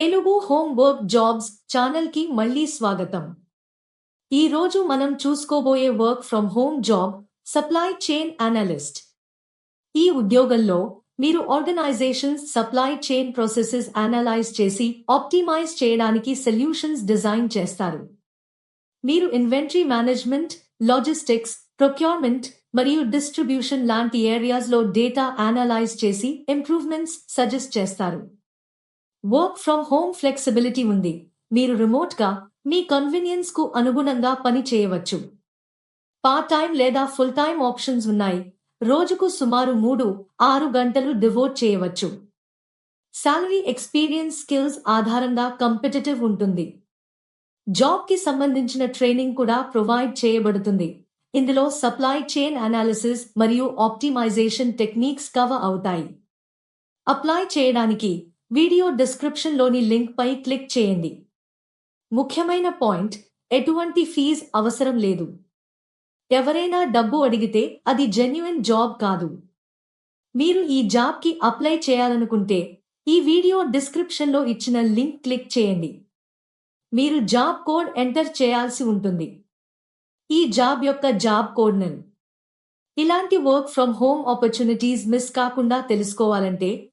Telugu home work jobs ఛానల్కి మళ్ళీ స్వాగతం. ఈ రోజు మనం చూసుకోబోయే work from home job supply chain analyst. ఈ ఉద్యోగంలో మీరు organisations supply chain processes analyse చేసి ఆప్టిమైజ్ చేయడానికి సొల్యూషన్స్ డిజైన్ చేస్తారు. మీరు ఇన్వెంటరీ మేనేజ్మెంట్ లాజిస్టిక్స్ ప్రొక్యూర్మెంట్ మరియు డిస్ట్రిబ్యూషన్ లాంటి ఏరియాస్లో డేటా అనలైజ్ చేసి ఇంప్రూవ్మెంట్స్ సజెస్ట్ చేస్తారు. వర్క్ ఫ్రమ్ హోమ్ ఫ్లెక్సిబిలిటీ ఉంది. మీరు రిమోట్గా మీ కన్వీనియన్స్కు అనుగుణంగా పని చేయవచ్చు. పార్ట్ టైం లేదా ఫుల్ టైం ఆప్షన్స్ ఉన్నాయి. రోజుకు సుమారు మూడు ఆరు గంటలు డివోట్ చేయవచ్చు. శాలరీ ఎక్స్పీరియన్స్ స్కిల్స్ ఆధారంగా కంపిటేటివ్ ఉంటుంది. జాబ్కి సంబంధించిన ట్రైనింగ్ కూడా ప్రొవైడ్ చేయబడుతుంది. ఇందులో సప్లై చైన్ అనాలిసిస్ మరియు ఆప్టిమైజేషన్ టెక్నిక్స్ కవర్ అవుతాయి. అప్లై చేయడానికి వీడియో డిస్క్రిప్షన్లోని లింక్ పై క్లిక్ చేయండి. ముఖ్యమైన పాయింట్ ఎటువంటి ఫీజ్ అవసరం లేదు. ఎవరైనా డబ్బు అడిగితే అది జెన్యున్ జాబ్ కాదు. మీరు ఈ జాబ్కి అప్లై చేయాలనుకుంటే ఈ వీడియో డిస్క్రిప్షన్లో ఇచ్చిన లింక్ క్లిక్ చేయండి. మీరు జాబ్ కోడ్ ఎంటర్ చేయాల్సి ఉంటుంది. ఈ జాబ్ యొక్క జాబ్ కోడ్ నన్ ఇలాంటి work from home opportunities miss కాకుండా తెలుసుకోవాలంటే